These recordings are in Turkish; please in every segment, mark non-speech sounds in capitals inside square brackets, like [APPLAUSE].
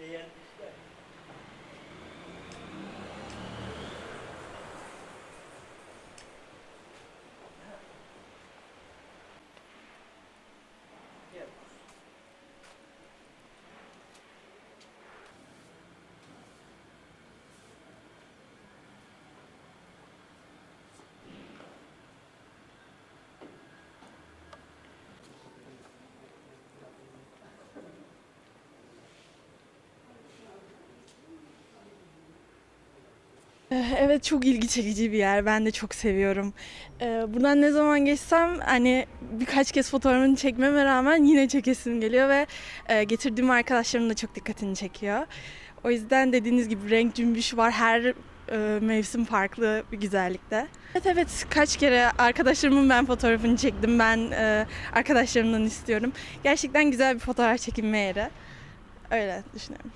Yeah. [LAUGHS] Evet çok ilgi çekici bir yer. Ben de çok seviyorum. Ee, Buradan ne zaman geçsem hani birkaç kez fotoğrafını çekmeme rağmen yine çekesim geliyor ve e, getirdiğim arkadaşlarımın da çok dikkatini çekiyor. O yüzden dediğiniz gibi renk cümbüş var. Her e, mevsim farklı bir güzellikte. Evet evet kaç kere arkadaşlarımın ben fotoğrafını çektim. Ben e, arkadaşlarımdan istiyorum. Gerçekten güzel bir fotoğraf çekinme yeri. Öyle düşünüyorum.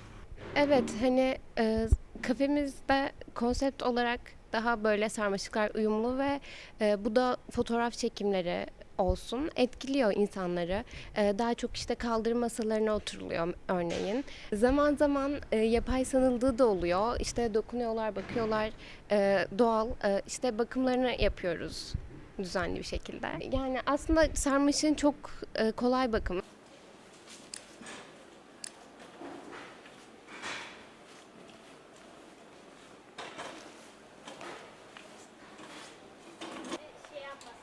Evet hani e, kafemizde konsept olarak daha böyle sarmaşıklar uyumlu ve e, bu da fotoğraf çekimleri olsun etkiliyor insanları. E, daha çok işte kaldırım masalarına oturuluyor örneğin. Zaman zaman e, yapay sanıldığı da oluyor. İşte dokunuyorlar, bakıyorlar. E, doğal e, işte bakımlarını yapıyoruz düzenli bir şekilde. Yani aslında sarmaşığın çok e, kolay bakımı.